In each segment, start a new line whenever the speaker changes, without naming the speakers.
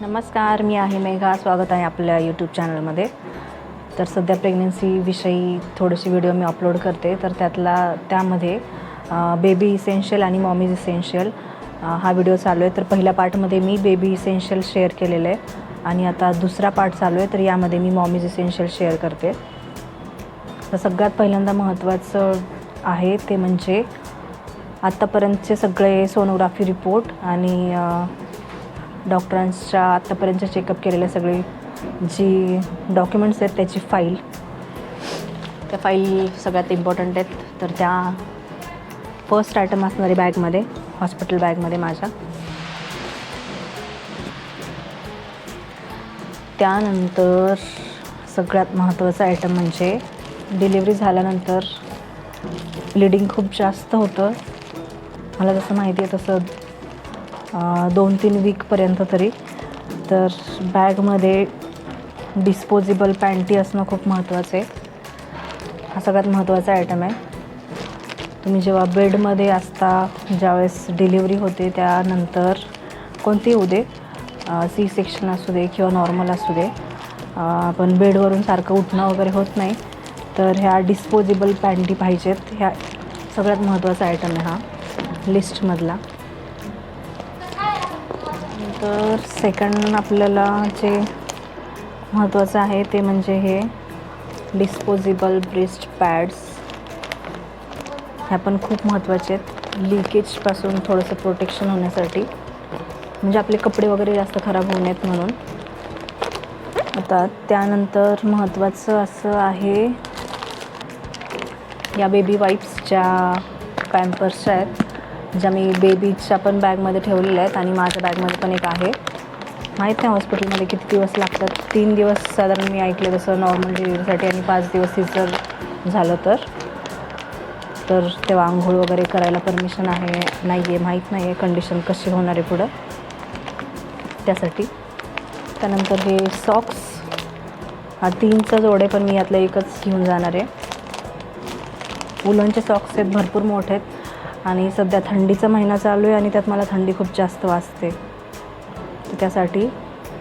नमस्कार मी आहे मेघा. स्वागत आहे आपल्या यूट्यूब चॅनलमध्ये तर सध्या प्रेग्नन्सीविषयी थोडेसे व्हिडिओ मी अपलोड करते. तर त्यातला त्यामध्ये बेबी इसेन्शियल आणि मॉमीज इसेन्शियल हा व्हिडिओ चालू आहे. तर पहिल्या पार्टमध्ये मी बेबी इसेन्शियल शेअर केलेलं आहे. आणि आता दुसरा पार्ट चालू आहे. तर यामध्ये मी मॉमीज इसेन्शियल शेअर करते. तर सगळ्यात पहिल्यांदा महत्त्वाचं आहे ते म्हणजे आत्तापर्यंतचे सगळे सोनोग्राफी रिपोर्ट आणि डॉक्टरांच्या आत्तापर्यंत चेकअप केलेले सगळे जी डॉक्युमेंट्स आहेत त्याची फाईल त्या फाईल सगळ्यात इम्पॉर्टंट आहेत. तर त्या फर्स्ट आयटम असणारी बॅगमध्ये हॉस्पिटल बॅगमध्ये माझ्या. त्यानंतर सगळ्यात महत्त्वाचं आयटम म्हणजे डिलिव्हरी झाल्यानंतर ब्लिडिंग खूप जास्त होतं. मला जसं माहिती आहे तसं दोन तीन वीकपर्यंत तरी. तर बॅगमध्ये डिस्पोजेबल पॅन्टी असणं खूप महत्त्वाचं आहे हा सगळ्यात महत्त्वाचा आयटम आहे. तुम्ही जेव्हा बेडमध्ये असता ज्यावेळेस डिलिव्हरी होते त्यानंतर कोणती होऊ दे सी सेक्शन असू दे किंवा नॉर्मल असू दे आपण पण बेडवरून सारखं उठणं वगैरे होत नाही. तर ह्या डिस्पोजेबल पॅन्टी पाहिजेत. ह्या सगळ्यात महत्त्वाचा आयटम आहे हा लिस्टमधला तर सेकंड आपल्याला जे महत्त्वाचं आहे ते म्हणजे हे डिस्पोजेबल ब्रेस्ट पॅड्स ह्या पण खूप महत्त्वाचे आहेत. लिकेजपासून थोडंसं प्रोटेक्शन होण्यासाठी. म्हणजे आपले कपडे वगैरे जास्त खराब होऊ नयेत म्हणून. आता त्यानंतर महत्त्वाचं असं आहे या बेबी वाईप्स ज्या पॅम्पर्सच्या आहेत ज्या मी बेबीच्या पण बॅगमध्ये ठेवलेल्या आहेत आणि माझ्या बॅगमध्ये पण एक आहे. माहीत नाही हॉस्पिटलमध्ये किती दिवस लागतात? तीन दिवस साधारण मी ऐकले तसं नॉर्मल डिलिव्हरीसाठी आणि पाच दिवस सिझर झालं तर. तर तेव्हा आंघोळ वगैरे करायला परमिशन आहे नाही आहे माहीत नाही आहे कंडिशन कशी होणार आहे पुढं. त्यासाठी. त्यानंतर हे सॉक्स हा तीनचा जोडे पण मी यातलं एकच घेऊन जाणार आहे. उलनचे सॉक्स आहेत भरपूर मोठे आहेत. आणि सध्या थंडीचा महिना चालू आहे आणि त्यात मला थंडी खूप जास्त वाजते. तर त्यासाठी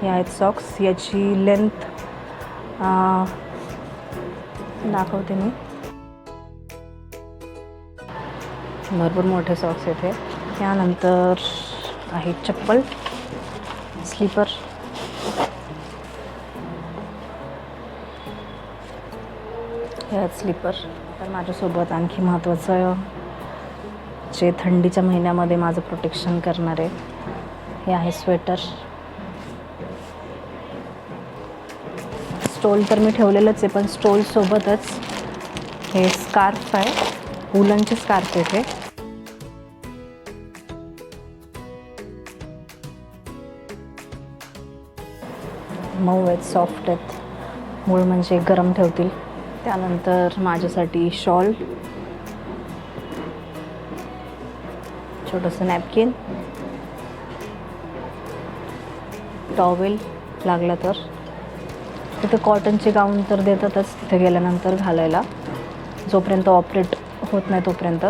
हे आहेत सॉक्स याची लेंथ दाखवते मी. भरपूर मोठे सॉक्स येते त्यानंतर आहे चप्पल स्लीपर. हे आहेत स्लीपर. तर माझ्यासोबत आणखी महत्त्वाचं जे थंडीच्या महिन्यामध्ये माझं प्रोटेक्शन करणारे हे आहे स्वेटर स्टोल तर मी ठेवलेलंच आहे पण स्टोलसोबतच हे स्कार्फ आहे. उलनचे स्कार्फ आहेत हे. मऊ आहेत सॉफ्ट आहेत. मूळ म्हणजे गरम ठेवतील. त्यानंतर माझ्यासाठी शॉल छोटंसं नॅपकिन टॉवेल लागला तर. तिथं कॉटनचे गाऊन तर देतातच तिथे गेल्यानंतर घालायला. जोपर्यंत ऑपरेट होत नाही तोपर्यंत.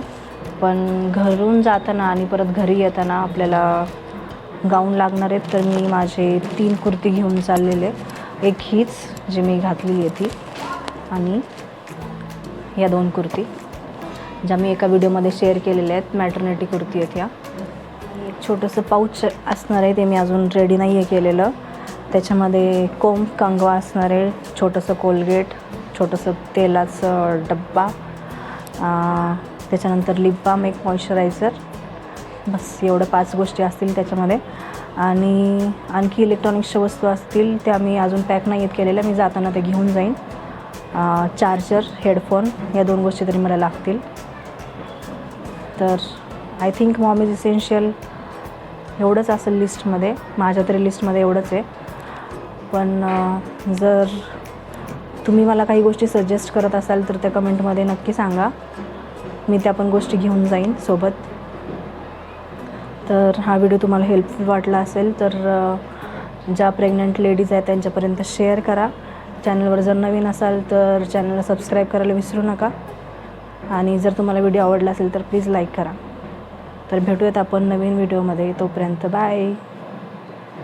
पण घरून जाताना आणि परत घरी येताना आपल्याला गाऊन लागणार आहेत तर मी माझे तीन कुर्ती घेऊन चाललेले एक हीच जी मी घातलेली आहे ती. आणि या दोन कुर्ती. ज्या मी एका व्हिडिओमध्ये शेअर केलेल्या आहेत मॅटर्निटी कुर्ती आहेत ह्या आणि एक छोटंसं पाऊच असणार आहे ते मी अजून रेडी नाही आहे केलेलं. त्याच्यामध्ये कोंब कंगवा असणार आहे छोटंसं कोलगेट छोटंसं तेलाचं डब्बा त्याच्यानंतर लिप बाम एक मॉइश्चरायझर बस एवढं पाच गोष्टी असतील त्याच्यामध्ये. आणि आणखी इलेक्ट्रॉनिक्सच्या वस्तू असतील त्या मी अजून पॅक नाही आहेत केलेल्या मी जाताना ते घेऊन जाईन. चार्जर हेडफोन या दोन गोष्टी तरी मला लागतील. तर I think mom is essential एवढंच असेल लिस्टमध्ये माझ्या तरी लिस्टमध्ये एवढंच आहे. पण जर तुम्ही मला काही गोष्टी सजेस्ट करत असाल तर त्या कमेंटमध्ये नक्की सांगा. मी त्या पण गोष्टी घेऊन जाईन सोबत. तर हा व्हिडिओ तुम्हाला हेल्पफुल वाटला असेल तर ज्या प्रेग्नंट लेडीज आहेत त्यांच्यापर्यंत शेअर करा. चॅनलवर जर नवीन असाल तर चॅनलला सबस्क्राईब करायला विसरू नका. आणि जर तुम्हाला व्हिडिओ आवडला असेल तर प्लीज लाईक करा. तर भेटूयात आपण नवीन व्हिडिओमध्ये. तोपर्यंत बाय.